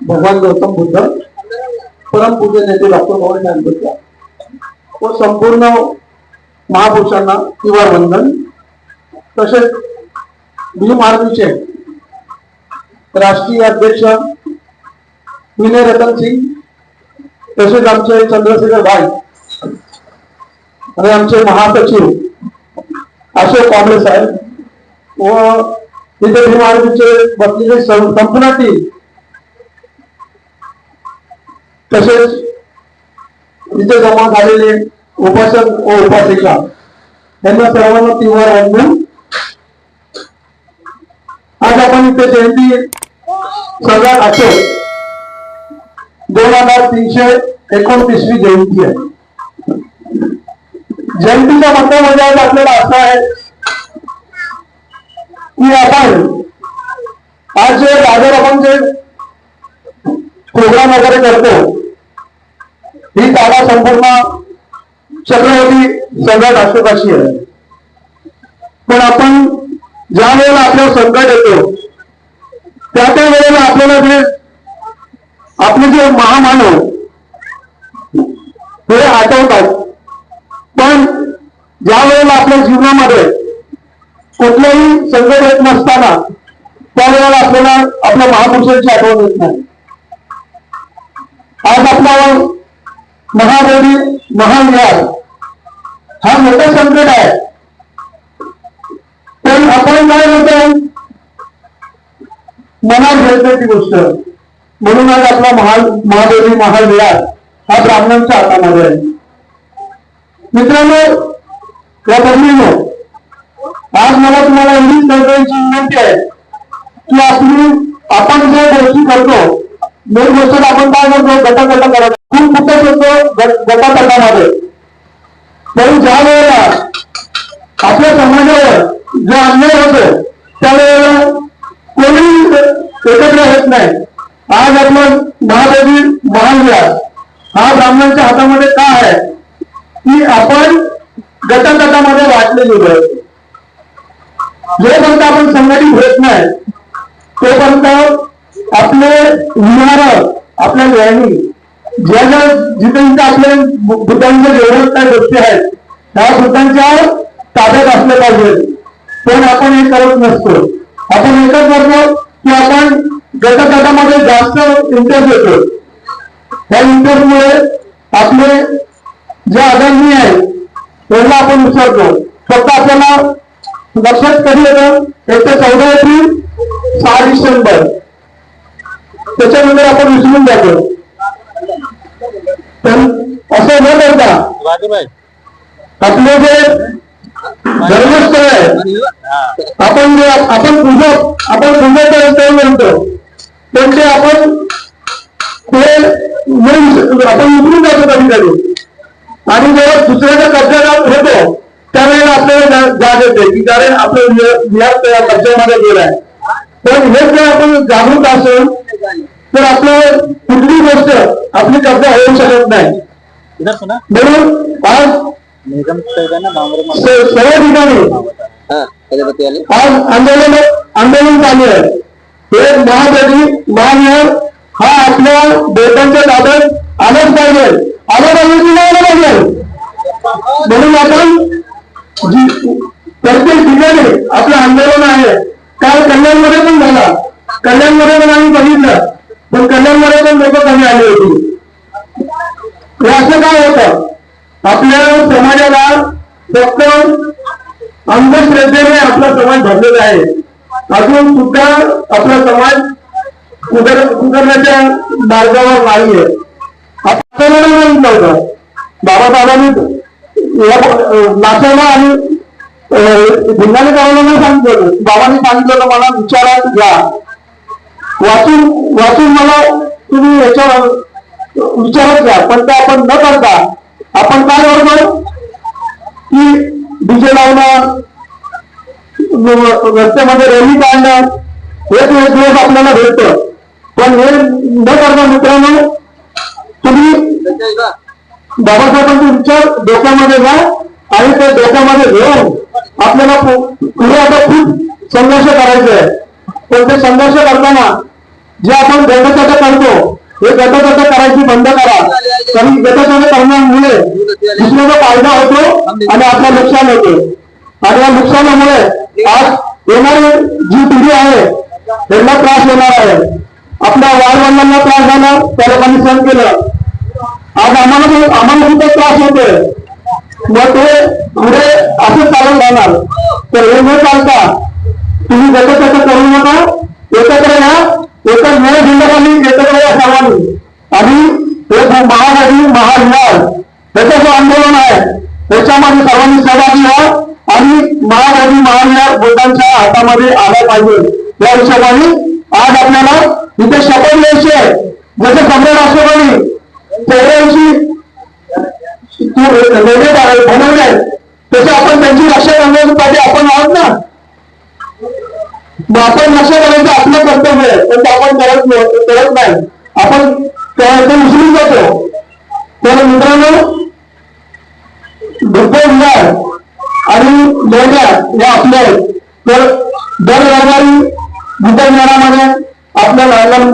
भगवान गौतम बुद्ध परमपूज्य नेते डॉक्टर बाबासाहेब आंबेडकर. व संपूर्ण महापुरुषांना किंवा वंदन तसेच भीम आर्मीचे राष्ट्रीय अध्यक्ष विनय रतन सिंग तसेच आमचे चंद्रशेखर भाई आणि आमचे महासचिव अशोक कांबळे साहेब व तिथे भीम आर्मीचे बसलेले संपूर्ण टीम तसेच इथे जमा झालेले उपासक व उपासिका यांना सर्वांना तीव्र वंदन आज आपण इथे जयंती सगळ्यात असेल दोन हजार तीनशे एकोणतीसवी जयंती आहे. जयंतीचा मुद्दा म्हणजे आपल्याला असा आहे की आपण आज जे बाजार आपण जे प्रोग्राम वगैरे करतो जागा संपूर्ण छत्रपती सगळ्यात अशोकाशी आहे. पण आपण ज्या वेळेला आपल्याला संकट येतो त्या त्या वेळेला आपल्याला जे आपले जे महामानव पुढे आठवतात. पण ज्या वेळेला आपल्या जीवनामध्ये कुठलंही संकट येत नसताना त्यावेळेला आपल्याला आपल्या महापुरुषांची आठवण येत नाही. आज आपला महादेवी महाविहार. हा मोठा संकट आहे. पण आपण काय होतं मनात घेत ती गोष्ट. म्हणून आज आपला महाल महादेवी महाविहार हा ब्राह्मणांच्या हातामध्ये आहे. मित्रांनो या बहिणीनो आज मला तुम्हाला एवढीच कळकळीची विनंती आहे की आपली आपण ज्या गोष्टी करतो दोन गोष्ट आपण काय करतो? गट गट करत गटातटामध्ये पण ज्या वेळेला आपल्या समाजावर जो अन्याय होतो त्यावेळेला कोणी एकत्र येत नाही. आज आपण महादेवी महाविहार हा ब्राह्मणांच्या हातामध्ये का आहे? की आपण गटातटामध्ये वाटलेली गेलो जोपर्यंत आपण संघटित होत नाही तोपर्यंत आपले विहार आपल्या वेळी ज्या ज्या जिथे जिथे आपले बुद्धांच्या जेवढ्या काय गोष्टी आहेत त्या बुद्धांच्या ताब्यात असल्या पाहिजेत पण आपण हे करत नसतो. आपण एकच करतो की आपण गटगटामध्ये जास्त इंटरेस्ट येतो त्या इंटरेस्टमुळे आपले जे आदरणीय आहेत त्यांना आपण विसरतो. फक्त आपल्याला लक्षात कधी येतं? एक तर चौदा एप्रिल सहा डिसेंबर. त्याच्यानंतर आपण विसरून जातो. पण असं न करता आपले जे धर्मस्थळ आहे आपण जे आपण पूजा आपण पूजा स्थळ म्हणतो पण ते आपण ते आपण उतरून जातो कधी कधी आणि जेव्हा दुसऱ्याच्या कब्जात होतो त्यावेळेला आपल्याला जाग येते की कारण आपलं विहार त्या कब्जामध्ये गेलाय पण हे जर आपण जागरूक असेल तर आपलं गोष्ट आपली कब्जा होऊ शकत नाही. म्हणून आज सर्व ठिकाणी आज आंदोलन आंदोलन चालू आहे. हे महादेवी महाविहार हा आपल्या बेटांच्या पाहिजे. पाहिजे पाहिजे? म्हणून आपण प्रत्येक ठिकाणी आपलं आंदोलन आहे. काल कल्याणमध्ये पण समाजाला फक्त अंधश्रद्धेने आपला समाज भरलेला आहे. अजून सुद्धा आपला समाज सुधार सुधारण्याच्या मार्गावर नाहीये. आपण माहीत नव्हतं बाबासाहेबांनी नाचायला आणि भिंगाने करायला सांगितलं. बाबांनी सांगितलं मला विचारात घ्या. वाचून वाचून मला तुम्ही याच्या विचारत घ्या. पण ते आपण न करता आपण काय करतो? की डीजे लावणं रस्त्यामध्ये रॅली काढणं हेच एक दिवस आपल्याला भेटतं. पण हे न करता मित्रांनो तुम्ही बाबासाहेबांचे विचार डोक्यामध्ये घ्या आणि ते डोक्यामध्ये घेऊन आपल्याला पुढे आता खूप संघर्ष करायचा आहे पण ते संघर्ष करताना जे आपण गटचाटा करतो हे गटचाटा करायची बंद करा. कारण गटचाटा करण्यामुळे दुसऱ्याचा फायदा होतो आणि आपला नुकसान होते. आणि या नुकसानामुळे आज येणारी जी पिढी आहे त्यांना त्रास होणार आहे. आपल्या वारवडिलांना त्रास झाला त्या लोकांनी सहन केलं. आज आम्हाला आम्हाला सुद्धा त्रास होतोय. मग ते पुढे असं चालत राहणार. तर हे न चालता तुम्ही जसं तसं करू नका. एकत्र या. एकच नव्या झेंड्याखाली एकत्र या सर्वांनी. आणि हे जो महानदी महाविहार त्याचं जे आंदोलन आहे त्याच्यामध्ये सर्वांनी सहभागी व्हा आणि महानदी महाविहार बोटांच्या हातामध्ये आला पाहिजे. या हिशोबाने आज आपल्याला इथे शपथ घ्यायची आहे. जसं सम्राट अशोकाने चौऱ्याऐंशी बनवले तसे आपण त्यांची रक्षा करण्यासाठी आपण आहोत ना? मग आपण रक्षा करायचं आपलं कर्तव्य आहे. पण ते आपण करत नाही- करत नाही आपण ते- उचलून जातो. तर मित्रांनो लेण्या या आहेत. तर दर रविवारी बुद्ध मेळामध्ये आपल्या लहान